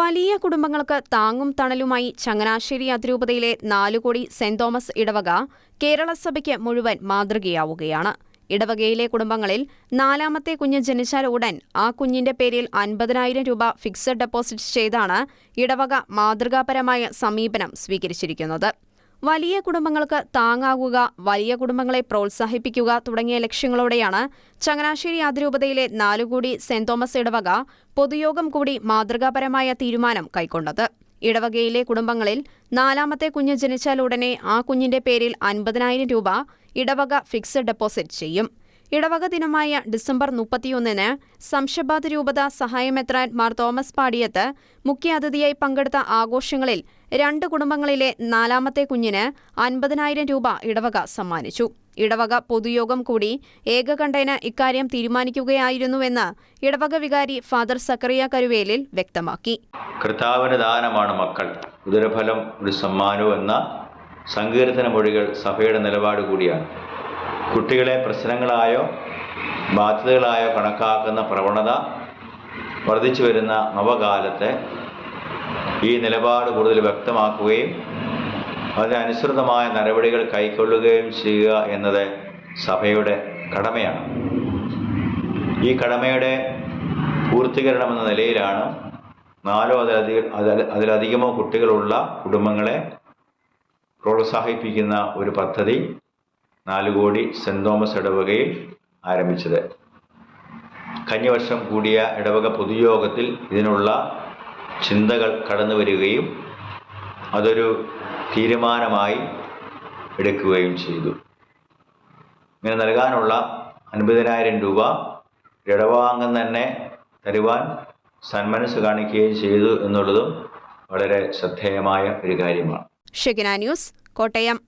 വലിയ കുടുംബങ്ങൾക്ക് താങ്ങും തണലുമായി ചങ്ങനാശ്ശേരി അതിരൂപതയിലെ നാലുകോടി സെന്റ് തോമസ് ഇടവക കേരള സഭയ്ക്ക് മുഴുവൻ മാതൃകയാവുകയാണ്. ഇടവകയിലെ കുടുംബങ്ങളിൽ നാലാമത്തെ കുഞ്ഞ് ജനിച്ചാൽ ഉടൻ ആ കുഞ്ഞിന്റെ പേരിൽ അൻപതിനായിരം രൂപ ഫിക്സഡ് ഡെപ്പോസിറ്റ് ചെയ്താണ് ഇടവക മാതൃകാപരമായ സമീപനം സ്വീകരിച്ചിരിക്കുന്നത്. വലിയ കുടുംബങ്ങൾക്ക് താങ്ങാകുക വലിയ കുടുംബങ്ങളെ പ്രോത്സാഹിപ്പിക്കുക തുടങ്ങിയ ലക്ഷ്യങ്ങളോടെയാണ് ചങ്ങനാശ്ശേരി അതിരൂപതയിലെ നാലുകൂടി സെന്റ് തോമസ് ഇടവക പൊതുയോഗം കൂടി മാതൃകാപരമായ തീരുമാനം കൈക്കൊണ്ടത്. ഇടവകയിലെ കുടുംബങ്ങളിൽ നാലാമത്തെ കുഞ്ഞ് ജനിച്ചാൽ ഉടനെ ആ കുഞ്ഞിന്റെ പേരിൽ അൻപതിനായിരം രൂപ ഇടവക ഫിക്സഡ് ഡെപ്പോസിറ്റ് ചെയ്യും. ഇടവക ദിനമായ ഡിസംബർ മുപ്പത്തിയൊന്നിന് സംശബാദ് രൂപത സഹായമെത്രാൻ മാർ തോമസ് പാടിയത്ത് മുഖ്യാതിഥിയായി പങ്കെടുത്ത ആഘോഷങ്ങളിൽ രണ്ട് കുടുംബങ്ങളിലെ നാലാമത്തെ കുഞ്ഞിന് അൻപതിനായിരം രൂപ ഇടവക സമ്മാനിച്ചു. ഇടവക പൊതുയോഗം കൂടി ഏകകണ്ഠേന ഇക്കാര്യം തീരുമാനിക്കുകയായിരുന്നുവെന്ന് ഇടവക വികാരി ഫാദർ സക്കറിയ കരുവേലിൽ വ്യക്തമാക്കി. കർത്താവിന് ദാനമാണ് മക്കൾ. ഉദരഫലം ഒരു സമ്മാനവും എന്ന സങ്കീർത്തന മൊഴികൾ സഭയുടെ നിലപാട് കൂടിയാണ്. കുട്ടികളെ പ്രശ്നങ്ങളായോ ബാധ്യതകളായോ കണക്കാക്കുന്ന പ്രവണത വർദ്ധിച്ചു വരുന്ന നവകാലത്തെ ഈ നിലപാട് കൂടുതൽ വ്യക്തമാക്കുകയും അതിനനുസൃതമായ നടപടികൾ കൈക്കൊള്ളുകയും ചെയ്യുക എന്നത് സഭയുടെ കടമയാണ്. ഈ കടമയുടെ പൂർത്തീകരണം എന്ന നിലയിലാണ് നാലോ അതിലധികം അതിലധികമോ കുട്ടികളുള്ള കുടുംബങ്ങളെ പ്രോത്സാഹിപ്പിക്കുന്ന ഒരു പദ്ധതി നാല് കോടി സെന്റ് തോമസ് ഇടവകയിൽ ആരംഭിച്ചത്. കഴിഞ്ഞ വർഷം കൂടിയ ഇടവക പൊതുയോഗത്തിൽ ഇതിനുള്ള ചിന്തകൾ കടന്നു വരികയും അതൊരു തീരുമാനമായി എടുക്കുകയും ചെയ്തു. ഇങ്ങനെ നൽകാനുള്ള അൻപതിനായിരം രൂപ ഇടവാങ്ങം തന്നെ തരുവാൻ സന്മനസ് കാണിക്കുകയും ചെയ്തു എന്നുള്ളതും വളരെ ശ്രദ്ധേയമായ ഒരു കാര്യമാണ്. ന്യൂസ് കോട്ടയം.